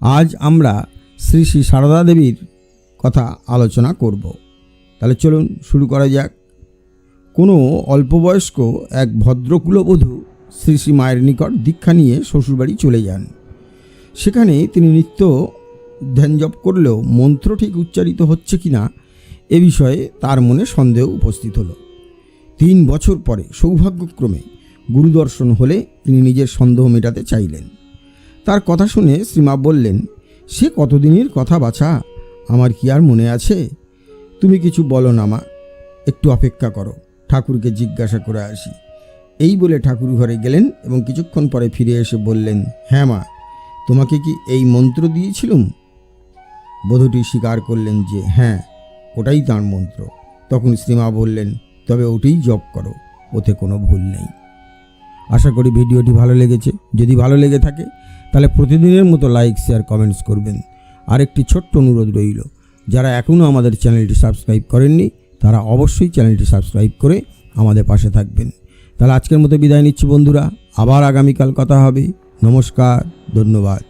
আজ আমরা শ্রী শ্রী সারদা দেবীর কথা আলোচনা করব। তাহলে চলুন শুরু করা যাক। কোনো অল্পবয়স্ক এক ভদ্রকুলবধূ শ্রী শ্রী মায়ের নিকট দীক্ষা নিয়ে শ্বশুরবাড়ি চলে যান। সেখানে তিনি নিত্য ধ্যান জপ করলেও মন্ত্র ঠিক উচ্চারিত হচ্ছে কি না এ বিষয়ে তার মনে সন্দেহ উপস্থিত হলো। তিন বছর পরে সৌভাগ্যক্রমে গুরুদর্শন হলে তিনি নিজের সন্দেহ মেটাতে চাইলেন। তার কথা শুনে শ্রীমা বললেন, সে কতদিনের কথা বাছা? আমার কি আর মনে আছে? তুমি কিছু বলো না মা, একটু অপেক্ষা করো, ঠাকুরকে জিজ্ঞাসা করে আসি। এই বলে ঠাকুর ঘরে গেলেন এবং কিছুক্ষণ পরে ফিরে এসে বললেন হ্যাঁ মা, তোমাকে কি এই মন্ত্র দিয়েছিলুম? বধূটি স্বীকার করলেন যে হ্যাঁ ওটাই তার মন্ত্র। তখন শ্রীমা বললেন, তবে ওটাই জপ করো, ওতে কোনো ভুল নেই। আশা করি ভিডিওটি ভালো লেগেছে। যদি ভালো লেগে থাকে তাহলে প্রতিদিনের মতো লাইক শেয়ার কমেন্টস করবেন। আর একটি ছোট্ট অনুরোধ রইল, যারা এখনও আমাদের চ্যানেলটি সাবস্ক্রাইব করেননি, তারা অবশ্যই চ্যানেলটি সাবস্ক্রাইব করে আমাদের পাশে থাকবেন। তাহলে আজকের মতো বিদায় নিচ্ছি বন্ধুরা, আবার আগামীকাল কথা হবে। নমস্কার, ধন্যবাদ।